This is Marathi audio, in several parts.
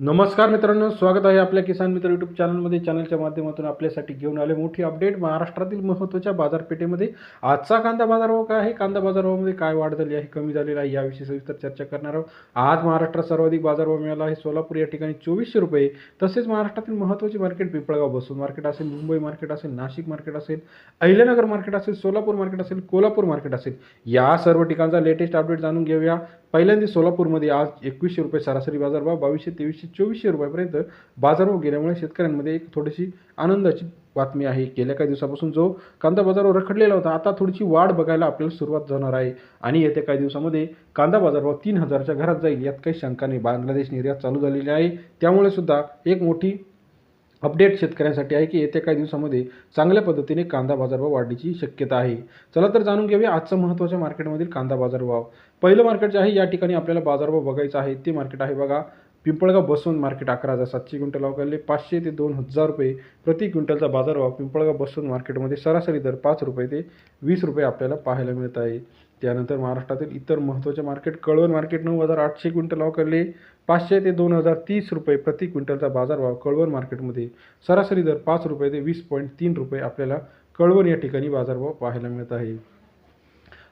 नमस्कार मित्रांनो स्वागत आहे आपल्या किसान मित्र यूट्यूब चॅनलमध्ये चॅनलच्या माध्यमातून आपल्यासाठी घेऊन आले मोठी अपडेट महाराष्ट्रातील महत्त्वाच्या बाजारपेठेमध्ये आजचा कांदा बाजारभाव काय आहे? कांदा बाजारभावामध्ये काय वाढ झाली आहे? कमी झालेला आहे? याविषयी सविस्तर चर्चा करणार आहोत. आज महाराष्ट्रात सर्वाधिक बाजारभाव मिळाला आहे सोलापूर या ठिकाणी चोवीसशे रुपये. तसेच महाराष्ट्रातील महत्त्वाचे मार्केट पिंपळगाव बसून मार्केट असेल मुंबई मार्केट असेल नाशिक मार्केट असेल अहिल्यानगर मार्केट असेल सोलापूर मार्केट असेल कोल्हापूर मार्केट असेल. या सर्व ठिकाणचा लेटेस्ट अपडेट जाणून घेऊया. पहिल्यांदा सोलापूरमध्ये आज एकवीसशे रुपये सरासरी बाजारभाव बावीसशे तेवीसशे चोवीसशे रुपयापर्यंत बाजारभाव गेल्यामुळे शेतकऱ्यांमध्ये एक थोडीशी आनंदाची बातमी आहे. गेल्या काही दिवसापासून जो कांदा बाजारवर रखडलेला होता आता थोडीशी वाढ बघायला आपल्याला सुरुवात होणार आहे. आणि येत्या काही दिवसामध्ये कांदा बाजारभाव तीन हजारच्या घरात जाईल यात काही शंका नाही. बांगलादेश निर्यात चालू झालेली आहे. त्यामुळे सुद्धा एक मोठी अपडेट शेतकऱ्यांसाठी आहे की येत्या काही दिवसामध्ये चांगल्या पद्धतीने कांदा बाजारभाव वाढण्याची शक्यता आहे. चला तर जाणून घेऊया आजचं महत्त्वाच्या मार्केटमधील कांदा बाजारभाव. पहिलं मार्केट जे आहे या ठिकाणी आपल्याला बाजारभाव बघायचा आहे. ते मार्केट आहे बघा पिंपळगाव बसवंत मार्केट अकरा हजार सातशे क्विंटल अवघडले पाचशे ते दोन हजार रुपये प्रति क्विंटलचा बाजारभाव पिंपळगाव बसवंत मार्केटमध्ये सरासरी दर पाच रुपये ते वीस रुपये आपल्याला पाहायला मिळत आहे. त्यानंतर महाराष्ट्रातील इतर महत्त्वाचे मार्केट कळवण मार्केट नऊ हजार आठशे क्विंटल अवघडले पाचशे ते दोन हजार तीस रुपये प्रति क्विंटलचा बाजारभाव कळवण मार्केटमध्ये सरासरी दर पाच रुपये ते वीस पॉईंट तीन रुपये आपल्याला कळवण या ठिकाणी बाजारभाव पाहायला मिळत आहे.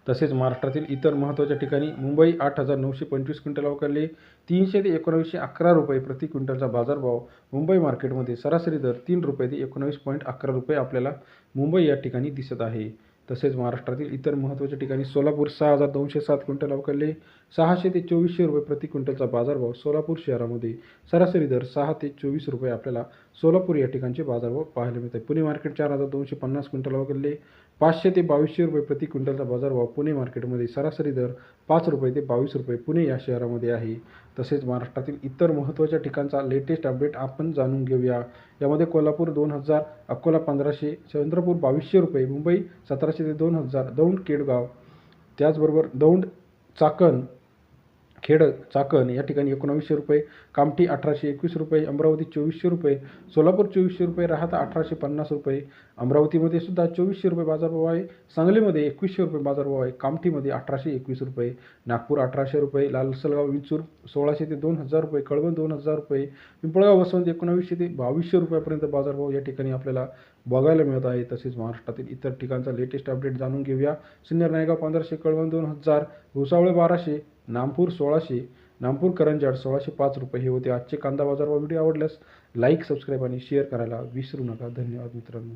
तसेच महाराष्ट्रातील इतर महत्त्वाच्या ठिकाणी मुंबई आठ हजार नऊशे पंचवीस क्विंटल अवकाळले तीनशे ते एकोणावीसशे अकरा रुपये प्रति क्विंटलचा बाजारभाव मुंबई मार्केटमध्ये सरासरी दर तीन रुपये ते एकोणावीस पॉईंट अकरा रुपये आपल्याला मुंबई या ठिकाणी दिसत आहे. तसेच महाराष्ट्रातील इतर महत्त्वाच्या ठिकाणी सोलापूर सहा हजार दोनशे सात क्विंटल अवकाळले सहाशे ते चोवीसशे रुपये प्रति क्विंटलचा बाजारभाव सोलापूर शहरामध्ये. सरासरी दर सहा ते चोवीस रुपये आपल्याला सोलापूर या ठिकाणचे बाजारभाव पाहायला मिळतात. पुणे मार्केट चार हजार दोनशे पन्नास क्विंटल अवकाळले पाचशे ते बावीसशे रुपये प्रति क्विंटलचा बाजारभाव पुणे मार्केटमध्ये सरासरी दर पाच रुपये ते बावीस रुपये पुणे या शहरामध्ये आहे. तसेच महाराष्ट्रातील इतर महत्त्वाच्या ठिकाणचा लेटेस्ट अपडेट आपण जाणून घेऊया. यामध्ये कोल्हापूर दोन हजार अकोला पंधराशे चंद्रपूर बावीसशे रुपये मुंबई सतराशे ते दोन हजार दौंड केडगाव. त्याचबरोबर दौंड चाकण खेड चाकण या ठिकाणी एकोणावीसशे रुपये कामठी अठराशे एकवीस रुपये अमरावती चोवीसशे रुपये सोलापूर चोवीसशे रुपये राहता अठराशे पन्नास रुपये. अमरावतीमध्ये सुद्धा चोवीसशे रुपये बाजारभाव आहे. सांगलीमध्ये एकवीसशे रुपये बाजारभाव आहे. कामठीमध्ये अठराशे एकवीस रुपये. नागपूर अठराशे रुपये. लालसलगाव विंचूर सोळाशे ते दोन हजार रुपये. कळवण दोन हजार रुपये. पिंपळगाव वसवंत एकोणावीसशे ते बावीसशे रुपयापर्यंत बाजारभाव या ठिकाणी आपल्याला बघायला मिळत आहे. तसेच महाराष्ट्रातील इतर ठिकाणचा लेटेस्ट अपडेट जाणून घेऊया. सिन्नर नायगाव पंधराशे कळवण दोन हजार. भुसावळे बाराशे. नामपूर सोळाशे नामपूर करंजाड सोळाशे पाच रुपये हे होते आजचे कांदा बाजार व्हिडिओ आवडल्यास लाईक सबस्क्राईब आणि शेअर करायला विसरू नका. धन्यवाद मित्रांनो.